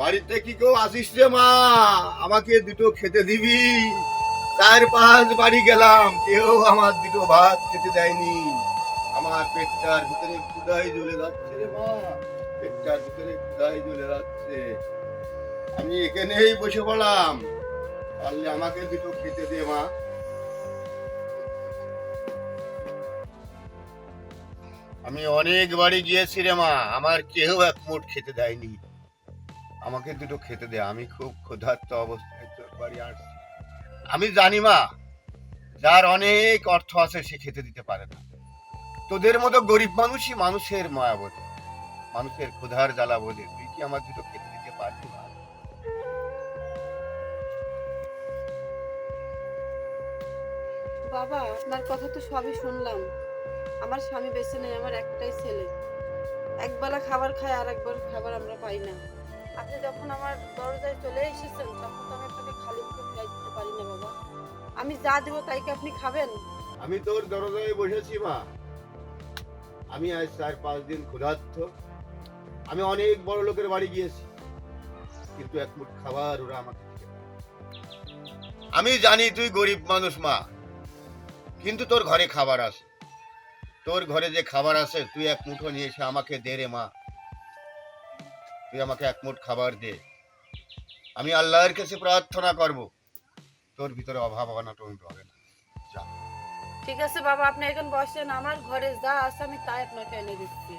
বাড়িতে কি কেউ আসিস রে মা? আমাকে দুটো খেতে দিবি। চার পাঁচ বাড়ি গেলাম, কেউ আমার দুটো ভাত খেতে দেয়নি। আমার পেটটার ভিতরে ক্ষুদাই জ্বলে যাচ্ছে রে মা। পেটটার ভিতরে ক্ষুদাই জ্বলে যাচ্ছে। আমি এখানেই বসে পড়লাম। পারলে আমাকে দুটো খেতে দে, মা। আমি অনেক বাড়ি গিয়েছি রে, মা। আমার কেউ এক মুঠ খেতে দেয়নি। আমাকে দুটো খেতে দে। আমি খুব ক্ষুধার্ত অবস্থায় তোর বাড়ি আসছি। আমি জানি, মা, যার অনেক অর্থ আছে সে খেতে দিতে পারে না। তোদের মতো গরিব মানুষই মানুষের মায়া মানুষের ক্ষুধার জ্বালা বোঝে তুই কি আমার দুটো খেতে দিতে পারবি না বাবা, আপনার কথা তো সবই শুনলাম। আমার স্বামী বেঁচে নেই, আমার একটাই ছেলে। একবেলা খাবার খায় আর একবার খাবার আমরা পাই না। আপনি যখন আমার দরজায় চলে এসেছেন, তখন তো আমি আপনাকে খালি মুখে দিতে পারি না বাবা। আমি যা দেবো তাই কি আপনি খাবেন? আমি তোর দরজায় বসেছি, মা। আমি আজ চার পাঁচ দিন ক্ষুধার্ত। আমি অনেক বড় লোকের বাড়ি গিয়েছি। কিন্তু এক মুঠ খাবার ওরা আমাকে। আমি জানি তুই গরিব মানুষ, মা। কিন্তু তোর ঘরে খাবার আছে। তোর ঘরে যে খাবার আছে, তুই এক মুঠো নিয়ে এসে আমাকে দে রে মা। তুই আমাকে এক মুঠ খাবার দে। আমি আল্লাহর কাছে প্রার্থনা করব। তোর ভিতরে অভাব অনাটন হবে না ঠিক আছে বাবা, আপনি এখন বসেন, আমার ঘরে যা আছে আমি তাই আপনাকে এনে দিচ্ছি।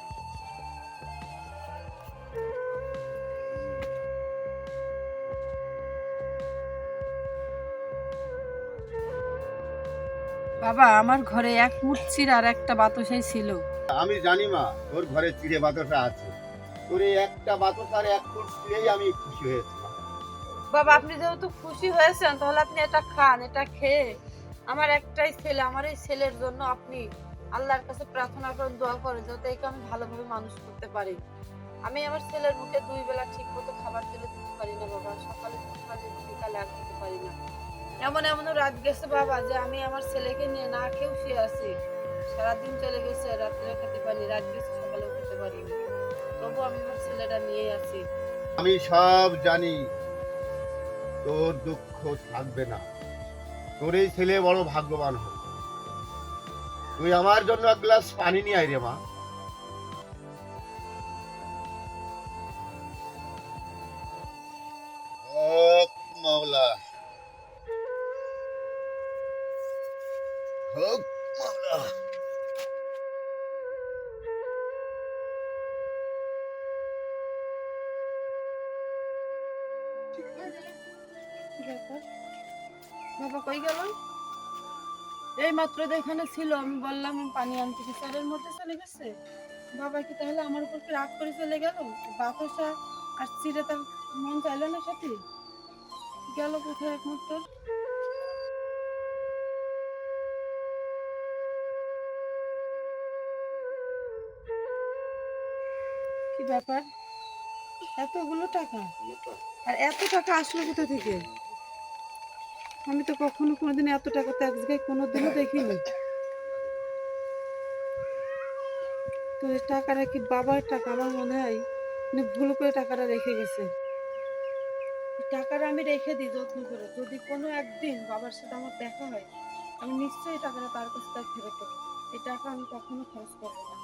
বাবা আমার ঘরে এক মুচ্ছির আর একটা বাতাসাই ছিল। আমি জানি মা ওর ঘরে চিড়ে বাতাসা আছে। এই একটা বাতাসার এক ফুট চিড়েই আমি খুশি হয়েছি। বাবা আপনি যেহেতু খুশি হয়েছেন তাহলে আপনি এটা খান এটা খেয়ে। আমার একটাই ছেলে আমার এই ছেলের জন্য আপনি আল্লাহর কাছে প্রার্থনা করেন দোয়া করেন যাতে একে আমি ভালোভাবে মানুষ করতে পারি। আমি আমার ছেলের মুখে দুই বেলা ঠিক মতো খাবার তুলে দিতে পারি না বাবা সকালে সকালে বিকালে আর দিতে পারি না। এমন এমন রাত গেছে বাবা যে আমি আমার ছেলেকে নিয়ে না খেয়েও শুয়ে আছি। সারাদিন চলে গেছে, রাত্রে খেতে পারি রাত গেছে, সকালেও খেতে পারি তবু আমি আমার ছেলেটা নিয়ে আছি। আমি সব জানি, তোর দুঃখ থাকবে না। তোর এই ছেলে বড় ভাগ্যবান হবে তুই আমার জন্য এক গ্লাস পানি নিয়ে আয় রে মা। হক মাওলা এই মাত্র এখানে ছিল, আমি বললাম পানি আনতে স্যারের মধ্যে চলে গেছে? বাবা কি তাহলে আমার উপর রাগ করে চলে গেল? বাতাসা আর চিড়ে তার মন চাইলো না সাথে গেল কোথায় একমাত্র? ব্যাপার? এতগুলো টাকা? আর এত টাকা আসলো কোথা থেকে? আমি তো কখনো কোনোদিন এত টাকা তো এক জায়গায় কোনোদিনও দেখিনি। তো এই টাকাটা কি বাবার টাকা? আমার মনে হয় ভুল করে টাকাটা রেখে গেছে। টাকাটা আমি রেখে দিই যত্ন করে। যদি কোনো একদিন বাবার সাথে আমার দেখা হয়, আমি নিশ্চয়ই টাকাটা তার কাছে তার ফেরত এই টাকা আমি কখনো খরচ করব না।